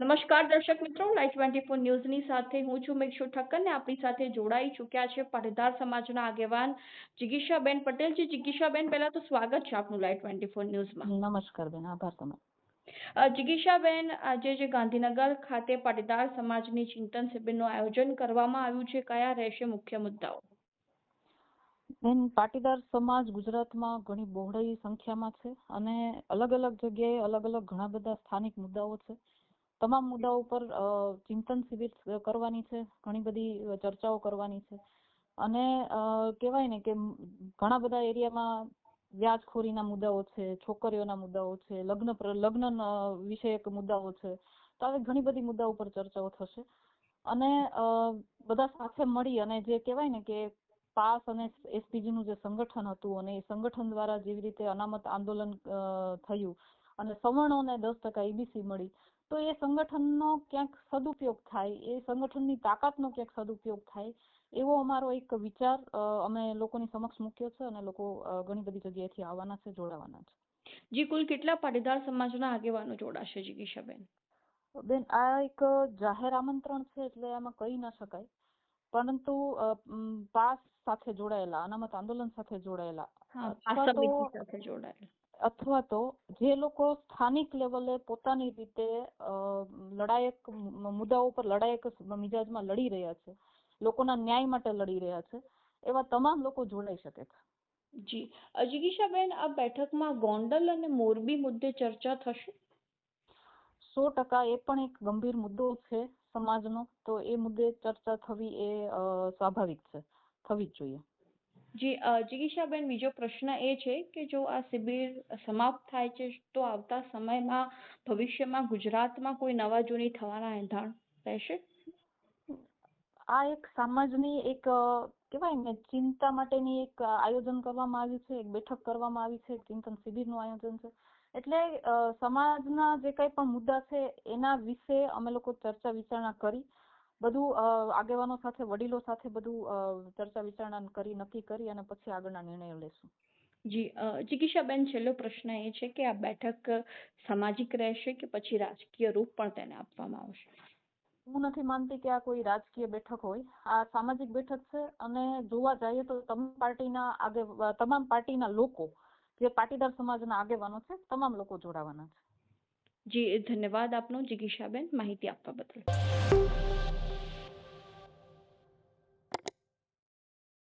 નમસ્કાર દર્શક મિત્રો લાઈવ ટ્વેન્ટી ફોર ન્યૂઝની સાથે હું છું મેક્ષુ ઠક્કર ને આપણી સાથે જોડાઈ ચૂક્યા છે પાટીદાર સમાજના આગેવાન જિગીશાબેન પટેલ. જી જિગીશાબેન પહેલા તો સ્વાગત છે આપનું લાઈવ ટ્વેન્ટી ફોર ન્યૂઝમાં નમસ્કાર બેન આભાર તમારો. જિગીશાબેન આજે જે ગાંધીનગર ખાતે પાટીદાર સમાજની ચિંતન શિબિરનું આયોજન કરવામાં આવ્યું છે કયા રહેશે મુખ્ય મુદ્દાઓ? બેન પાટીદાર સમાજ ગુજરાતમાં ઘણી બહોળી સંખ્યામાં છે અને અલગ અલગ જગ્યાએ અલગ અલગ ઘણા બધા સ્થાનિક મુદ્દાઓ છે. તમામ મુદ્દાઓ પર ચિંતન શિબિર કરવાની છે, ઘણી બધી ચર્ચાઓ કરવાની છે. અને કહેવાય ને કે, ઘણા બધા એરિયામાં વ્યાજખોરીના મુદ્દાઓ છે, છોકરીઓના મુદ્દાઓ છે, લગ્ન લગ્ન વિષયક મુદ્દાઓ છે. તો આવી ઘણી બધી મુદ્દાઓ પર ચર્ચાઓ થશે. અને બધા સાથે મળી અને જે કહેવાય ને કે પાસ અને એસપીજી નું જે સંગઠન હતું અને એ સંગઠન દ્વારા જેવી રીતે અનામત આંદોલન થયું અને સવર્ણોને દસ ટકા એબીસી મળી. તો એ સંગઠનનો ક્યાંક સદુપયોગ થાય એ સંગઠનની તાકાતનો ક્યાંક સદુપયોગ થાય એવો અમારો એક વિચાર અમે લોકોની સમક્ષ મૂક્યો છે અને લોકો ઘણી બધી જગ્યાએથી આવવાના છે જોડાવાના છે. જી કુલ કેટલા પાટીદાર સમાજના આગેવાનો જોડાશે જિગીશાબેન બેન આ એક જાહેર આમંત્રણ છે એટલે આમાં કહી ન શકાય. પરંતુ પાસ સાથે જોડાયેલા અનામત આંદોલન સાથે જોડાયેલા. અથવા તો જે લોકો સ્થાનિક લેવલે પોતાની રીતે લડાયક મુદ્દાઓ પર લડાયક મિજાજમાં લડી રહ્યા છે લોકોના ન્યાય માટે લડી રહ્યા છે એવા તમામ લોકો જોડાઈ શકે છે. જી. અ, જિગીશાબેન આ બેઠકમાં ગોંડલ અને મોરબી મુદ્દે ચર્ચા થશે? સો ટકા એ પણ એક ગંભીર મુદ્દો છે સમાજનો તો એ મુદ્દે ચર્ચા થવી એ સ્વાભાવિક છે થવી જ જોઈએ. જી જિગીશાબેન બીજો પ્રશ્ન એ છે કે જો આ શિબિર સમાપ્ત થાય છે, તો આવતા સમયમાં ભવિષ્યમાં ગુજરાતમાં કોઈ નવા જૂની થવાના એંધાણ રહેશે? આ એક સમાજની એક કહેવાય ને, ચિંતા માટેની એક આયોજન કરવામાં આવ્યું છે, એક બેઠક કરવામાં આવી છે, ચિંતન શિબિરનું આયોજન છે. એટલે સમાજના જે કંઈ પણ મુદ્દા છે, એના વિશે અમે લોકો ચર્ચા વિચારણા કરી. બધું આગેવાનો સાથે વડીલો સાથે બધું ચર્ચા વિચારણા કરી નક્કી કરી અને પછી આગળના નિર્ણયો લેશું. જી ચિકિત્સાબેન છેલ્લો પ્રશ્ન એ છે કે આ બેઠક સામાજિક રહેશે કે પછી રાજકીય રૂપ પણ તેને આપવામાં આવશે? હું નથી માનતી કે આ કોઈ રાજકીય બેઠક હોય. આ સામાજિક બેઠક છે અને જોવા જઈએ તો તમામ પાર્ટીના આગે તમામ પાર્ટીના લોકો જે પાટીદાર સમાજના આગેવાનો છે તમામ લોકો જોડાવાના છે. જી ધન્યવાદ આપનો જિગીશાબેન માહિતી આપવા બદલ.